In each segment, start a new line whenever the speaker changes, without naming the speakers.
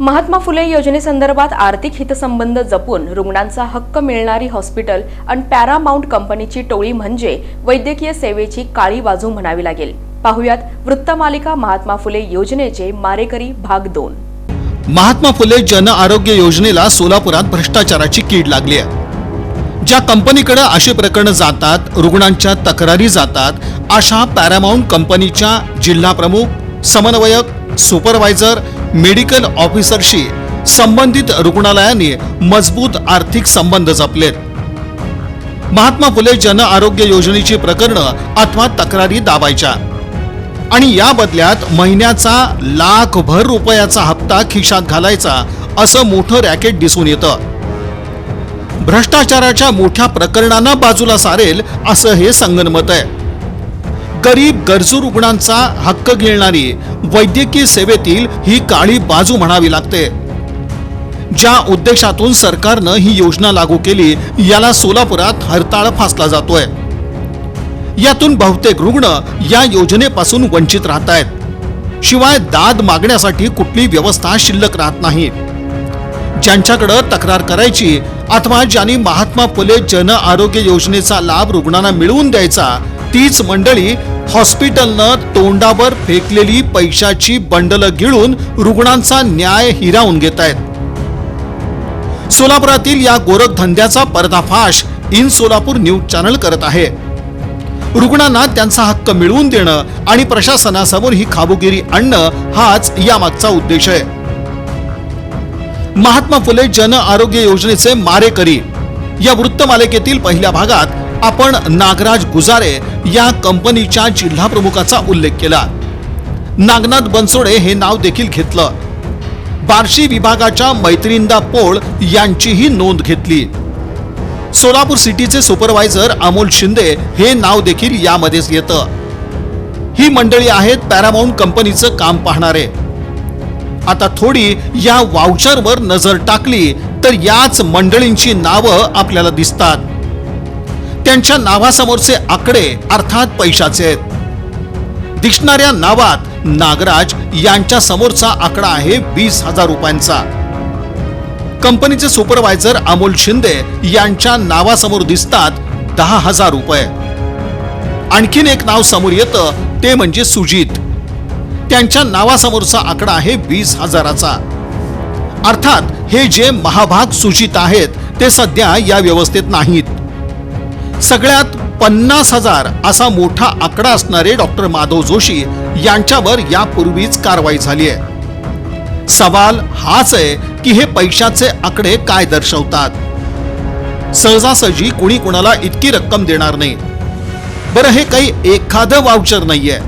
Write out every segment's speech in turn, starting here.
महात्मा फुले योजनेसंदर्भात आर्थिक हितसंबंध जपून रुग्णांचा हक्क मिळणारी हॉस्पिटल आणि पॅरामाऊंट कंपनीची टोळी म्हणजे वैद्यकीय सेवेची काळी बाजू म्हणावी लागेल. पाहुयात वृत्तमालिका महात्मा फुले योजनेचे मारेकरी भाग दोन.
महात्मा फुले जन आरोग्य योजनेला सोलापुरात भ्रष्टाचाराची कीड लागली आहे. ज्या कंपनीकडे अशी प्रकरणं जातात रुग्णांच्या तक्रारी जातात अशा पॅरामाऊंट कंपनीच्या जिल्हा प्रमुख समन्वयक सुपरवायझर मेडिकल ऑफिसरशी संबंधित रुग्णालयांनी मजबूत आर्थिक संबंध जपलेत. महात्मा फुले जन आरोग्य योजनेची प्रकरणं अथवा तक्रारी दाबायच्या. आणि या बदल्यात महिन्याचा लाखभर रुपयाचा हप्ता खिशात घालायचा असं मोठं रॅकेट दिसून येतं. भ्रष्टाचाराच्या मोठ्या प्रकरणांना बाजूला सारेल असं हे संगनमत आहे. गरीब गरजू रुग्णांचा हक्क गिळणारी वैद्यकीय सेवेतील ही काळी बाजू म्हणावी लागते. ज्या उद्देशातून सरकारनं ही योजना लागू केली याला सोलापुरात हरताळ फासला जातोय. यातून बहुतेक रुग्ण या योजनेपासून वंचित राहत आहेत शिवाय दाद मागण्यासाठी कुठली व्यवस्था शिल्लक राहत नाही. ज्यांच्याकडं तक्रार करायची अथवा ज्यांनी महात्मा फुले जन आरोग्य योजनेचा लाभ रुग्णांना मिळवून द्यायचा तीच मंडळी हॉस्पिटलनं तोंडावर फेकलेली पैशाची बंडलं गिळून रुग्णांचा न्याय हिरावून घेत आहेत सोलापुरातील या गोरखधंद्याचा पर्दाफाश इन सोलापूर न्यूज चॅनल करत आहे. रुग्णांना त्यांचा हक्क मिळवून देणं आणि प्रशासनासमोर ही खाबुगिरी आणणं हाच यामागचा उद्देश आहे. महात्मा फुले जन आरोग्य योजनेचे मारेकरी या वृत्तमालिकेतील पहिल्या भागात आपण नागराज गुजारे या कंपनीच्या जिल्हा प्रमुखाचा उल्लेख केला. नागनाथ बनसोडे हे नाव देखील घेतलं. बार्शी विभागाच्या मैत्रिंदा पोळ यांचीही नोंद घेतली. सोलापूर सिटीचे सुपरवायझर अमोल शिंदे हे नाव देखील यामध्येच येतं ही मंडळी आहेत पॅरामाऊंट कंपनीचं काम पाहणारे. आता थोडी या वाउचरवर नजर टाकली तर याच मंडळींची नावं आपल्याला दिसतात. त्यांच्या नावासमोरचे आकडे अर्थात पैशाचे आहेत. दिसणाऱ्या नावात नागराज यांच्या समोरचा आकडा आहे वीस हजार रुपयांचा. कंपनीचे सुपरवायझर अमोल शिंदे यांच्या नावासमोर दिसतात दहा हजार रुपये. आणखीन एक नाव समोर येतं ते म्हणजे सुजित. त्यांच्या नावासमोरचा आकडा आहे वीस हजाराचा. अर्थात हे जे महाभाग सुजित आहेत ते सध्या या व्यवस्थेत नाहीत. सगळ्यात पन्नास हजार असा मोठा आकडा असणारे डॉक्टर माधव जोशी यांच्यावर यापूर्वीच कारवाई झाली आहे. सवाल हाच आहे की हे पैशाचे आकडे काय दर्शवतात? सहजासहजी कुणी कुणाला इतकी रक्कम देणार नाही. बरं हे काही एखादं वाउचर नाहीये.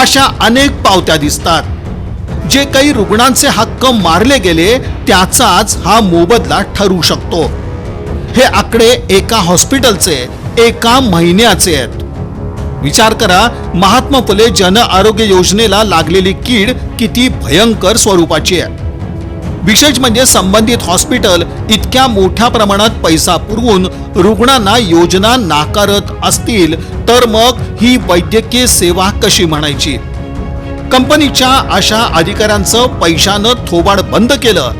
अशा अनेक पावत्या दिसतात. जे काही रुग्णांचे हक्क मारले गेले त्याचाच हा मोबदला ठरू शकतो. हे आकडे एका हॉस्पिटलचे एका महिन्याचे आहेत. विचार करा महात्मा फुले जन आरोग्य योजनेला लागलेली कीड किती भयंकर स्वरूपाची आहे. विशेष म्हणजे संबंधित हॉस्पिटल इतक्या मोठ्या प्रमाणात पैसा पुरवून रुग्णांना योजना नाकारत असतील तर मग ही वैद्यकीय सेवा कशी म्हणायची? कंपनीच्या अशा अधिकाऱ्यांचं पैशानं थोबाड बंद केलं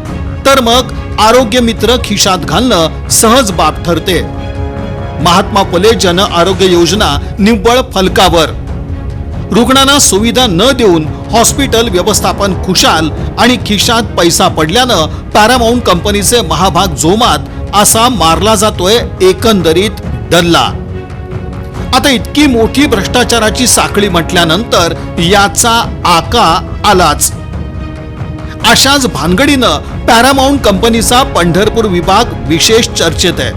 तर मग आरोग्य मित्र खिशात घालणं सहज बाब ठरते. महात्मा फुले जन आरोग्य योजना निव्वळ फलकावर. रुग्णांना सुविधा न देऊन हॉस्पिटल व्यवस्थापन खुशाल आणि खिशात पैसा पडल्यानं पॅरामाऊंट कंपनीचे महाभाग जोमात असा मारला जातोय एकंदरीत डल्ला आता इतकी मोठी भ्रष्टाचाराची साखळी म्हटल्यानंतर याचा आका आलाच. अशाच भानगडीनं पॅरामाऊंट कंपनीचा पंढरपूर विभाग विशेष चर्चेत आहे.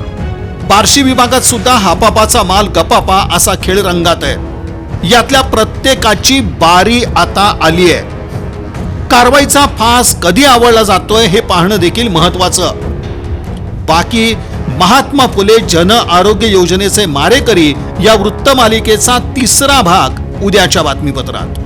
बार्शी विभागात सुद्धा हापापाचा माल गपापा असा खेळ रंगात आहे. यातल्या प्रत्येकाची बारी आता आली आहे. कारवाईचा फास कधी आवडला जातोय हे पाहणं देखील महत्वाचं बाकी महात्मा फुले जन आरोग्य योजनेचे मारेकरी या वृत्तमालिकेचा तिसरा भाग उद्याच्या बातमीपत्रात.